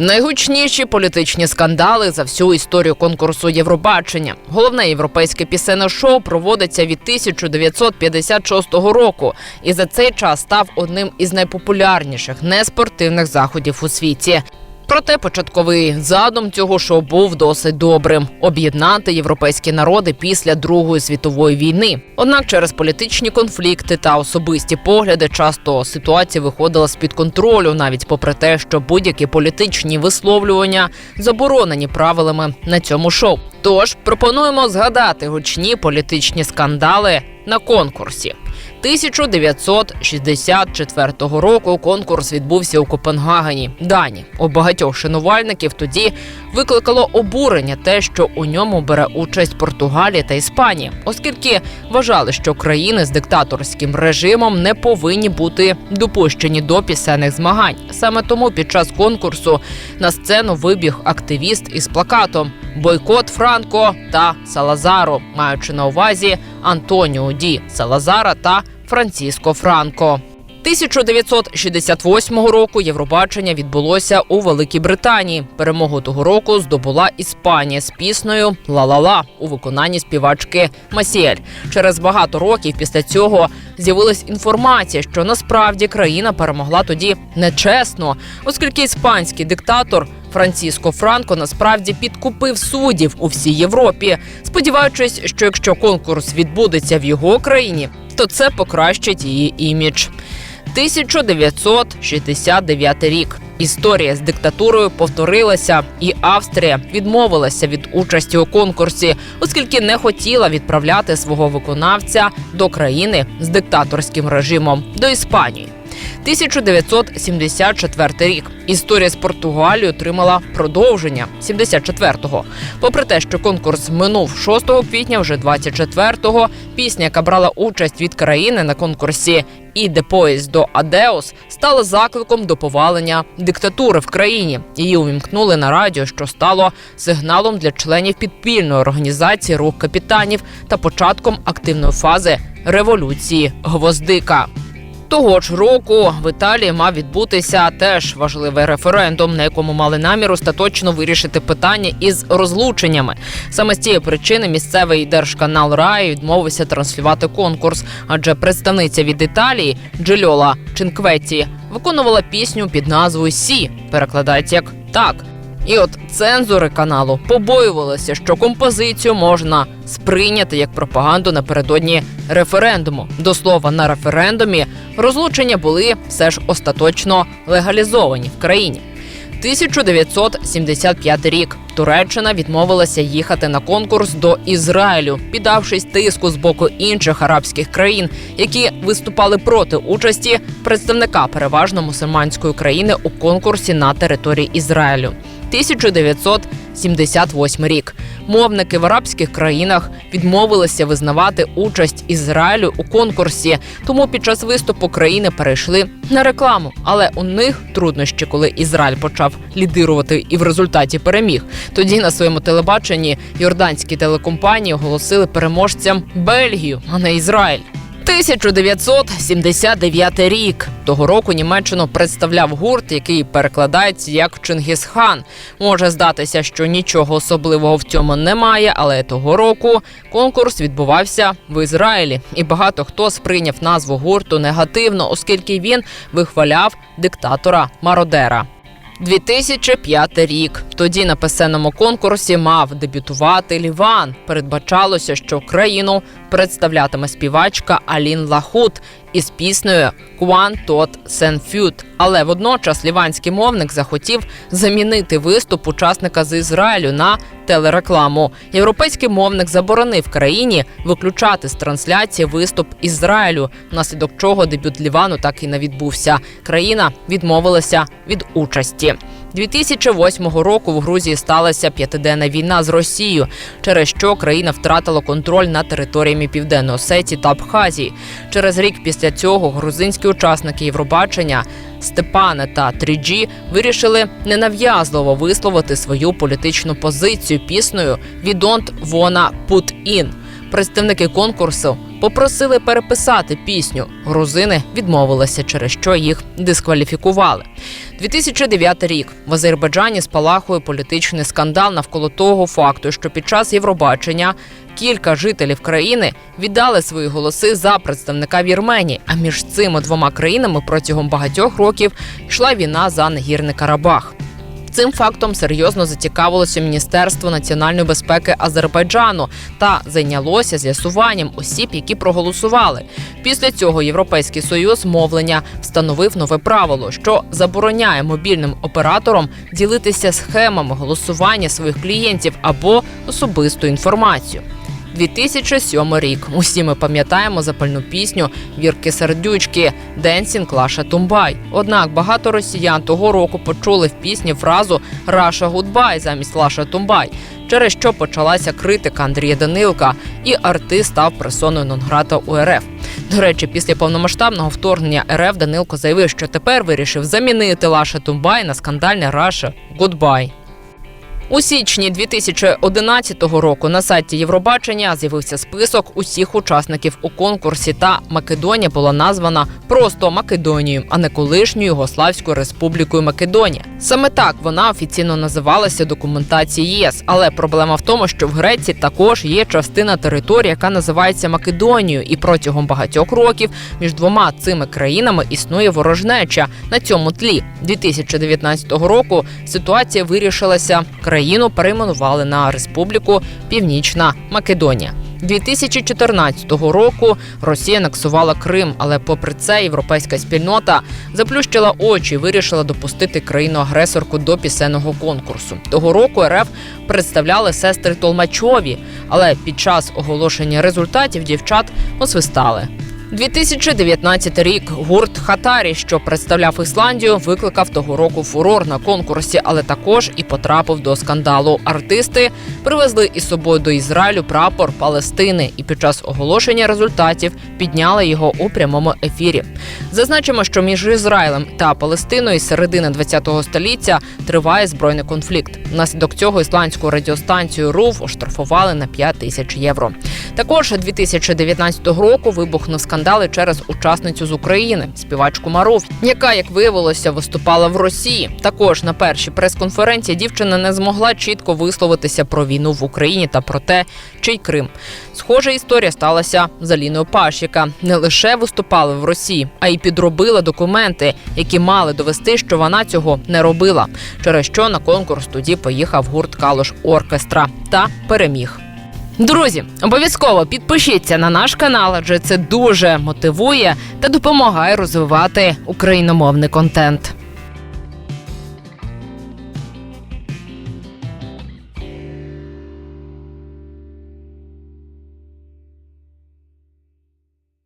Найгучніші політичні скандали за всю історію конкурсу Євробачення. Головне європейське пісенне шоу проводиться від 1956 року, і за цей час став одним із найпопулярніших неспортивних заходів у світі. Проте початковий задум цього шоу був досить добрим об'єднати європейські народи після Другої світової війни. Однак через політичні конфлікти та особисті погляди часто ситуація виходила з під контролю, навіть попри те, що будь-які політичні висловлювання заборонені правилами на цьому шоу. Тож пропонуємо згадати гучні політичні скандали на конкурсі. 1964 року конкурс відбувся у Копенгагені, Дані. У багатьох шанувальників тоді викликало обурення те, що у ньому бере участь Португалія та Іспанія, оскільки вважали, що країни з диктаторським режимом не повинні бути допущені до пісенних змагань. Саме тому під час конкурсу на сцену вибіг активіст із плакатом Бойкот Франко та Салазару, маючи на увазі Антоніо Ді Салазара та Франциско Франко. 1968 року Євробачення відбулося у Великій Британії. Перемогу того року здобула Іспанія з піснею «Ла-ла-ла» у виконанні співачки Масіель. Через багато років після цього з'явилась інформація, що насправді країна перемогла тоді нечесно, оскільки іспанський диктатор Франциско Франко насправді підкупив суддів у всій Європі, сподіваючись, що якщо конкурс відбудеться в його країні, то це покращить її імідж. 1969 рік. Історія з диктатурою повторилася, і Австрія відмовилася від участі у конкурсі, оскільки не хотіла відправляти свого виконавця до країни з диктаторським режимом до Іспанії. 1974 рік. Історія з Португалією отримала продовження 74-го. Попри те, що конкурс минув 6 квітня, вже 24-го, пісня, яка брала участь від країни на конкурсі «Іде поїзд до Адеус, стала закликом до повалення диктатури в країні. Її увімкнули на радіо, що стало сигналом для членів підпільної організації рух капітанів та початком активної фази революції Гвоздика. Того ж року в Італії мав відбутися теж важливий референдум, на якому мали намір остаточно вирішити питання із розлученнями. Саме з цієї причини місцевий держканал Рай відмовився транслювати конкурс, адже представниця від Італії Джельола Чинкветі виконувала пісню під назвою Сі, перекладається як так. І от цензори каналу побоювалися, що композицію можна сприйняти як пропаганду напередодні референдуму. До слова, на референдумі розлучення були все ж остаточно легалізовані в країні. 1975 рік Туреччина відмовилася їхати на конкурс до Ізраїлю, піддавшись тиску з боку інших арабських країн, які виступали проти участі представника переважно мусульманської країни у конкурсі на території Ізраїлю. 1978 рік. Мовники в арабських країнах відмовилися визнавати участь Ізраїлю у конкурсі, тому під час виступу країни перейшли на рекламу. Але у них труднощі, коли Ізраїль почав лідирувати і в результаті переміг. Тоді на своєму телебаченні йорданські телекомпанії оголосили переможцям Бельгію, а не Ізраїль. 1979 рік того року Німеччину представляв гурт, який перекладається як Чингісхан. Може здатися, що нічого особливого в цьому немає, але того року конкурс відбувався в Ізраїлі, і багато хто сприйняв назву гурту негативно, оскільки він вихваляв диктатора Мародера. 2005 рік. Тоді на писеному конкурсі мав дебютувати Ліван. Передбачалося, що країну представлятиме співачка Алін Лахут із піснею «Куан тот сен фют». Але водночас ліванський мовник захотів замінити виступ учасника з Ізраїлю на телерекламу. Європейський мовник заборонив країні виключати з трансляції виступ Ізраїлю, внаслідок чого дебют Лівану так і не відбувся. Країна відмовилася від участі. 2008 року в Грузії сталася п'ятиденна війна з Росією, через що країна втратила контроль над територіями Південної Осетії та Абхазії. Через рік після цього грузинські учасники Євробачення Степане та Тріджі вирішили ненав'язливо висловити свою політичну позицію піснею «We don't wanna put in». Представники конкурсу попросили переписати пісню. Грузини відмовилися, через що їх дискваліфікували. 2009 рік в Азербайджані спалахує політичний скандал навколо того факту, що під час Євробачення кілька жителів країни віддали свої голоси за представника Вірменії. А між цими двома країнами протягом багатьох років йшла війна за Нагірний Карабах. Цим фактом серйозно зацікавилося Міністерство національної безпеки Азербайджану та зайнялося з'ясуванням осіб, які проголосували. Після цього Європейський союз мовлення встановив нове правило, що забороняє мобільним операторам ділитися схемами голосування своїх клієнтів або особисту інформацію. 2007 рік. Усі ми пам'ятаємо запальну пісню Вірки Сердючки Денсінг Лаша Тумбай. Однак багато росіян того року почули в пісні фразу Раша Гудбай замість Лаша Тумбай, через що почалася критика Андрія Данилка, і артист став персоною нон-грата у РФ. До речі, після повномасштабного вторгнення РФ Данилко заявив, що тепер вирішив замінити Лаша Тумбай на скандальне Раша Гудбай. У січні 2011 року на сайті Євробачення з'явився список усіх учасників у конкурсі. Та Македонія була названа просто Македонією, а не колишньою Югославською республікою Македонія. Саме так вона офіційно називалася документації ЄС. Але проблема в тому, що в Греції також є частина території, яка називається Македонією, і протягом багатьох років між двома цими країнами існує ворожнеча. На цьому тлі 2019 року ситуація вирішилася. Країну перейменували на Республіку Північна Македонія. 2014 року Росія анексувала Крим, але попри це європейська спільнота заплющила очі, і вирішила допустити країну-агресорку до пісенного конкурсу. Того року РФ представляли сестри Толмачові, але під час оголошення результатів дівчат освистали. 2019 рік гурт Хатарі, що представляв Ісландію, викликав того року фурор на конкурсі, але також і потрапив до скандалу. Артисти привезли із собою до Ізраїлю прапор Палестини і під час оголошення результатів підняли його у прямому ефірі. Зазначимо, що між Ізраїлем та Палестиною з середини ХХ століття триває збройний конфлікт. Внаслідок цього ісландську радіостанцію РУВ оштрафували на 5 тисяч євро. Також 2019 року вибухнув скандали через учасницю з України, співачку Марув, яка, як виявилося, виступала в Росії. Також на першій прес-конференції дівчина не змогла чітко висловитися про війну в Україні та про те, чий Крим. Схожа історія сталася з Аліною Паш, яка не лише виступала в Росії, а й підробила документи, які мали довести, що вона цього не робила. Через що на конкурс тоді поїхав гурт Калош Оркестра та переміг. Друзі, обов'язково підпишіться на наш канал, адже це дуже мотивує та допомагає розвивати україномовний контент.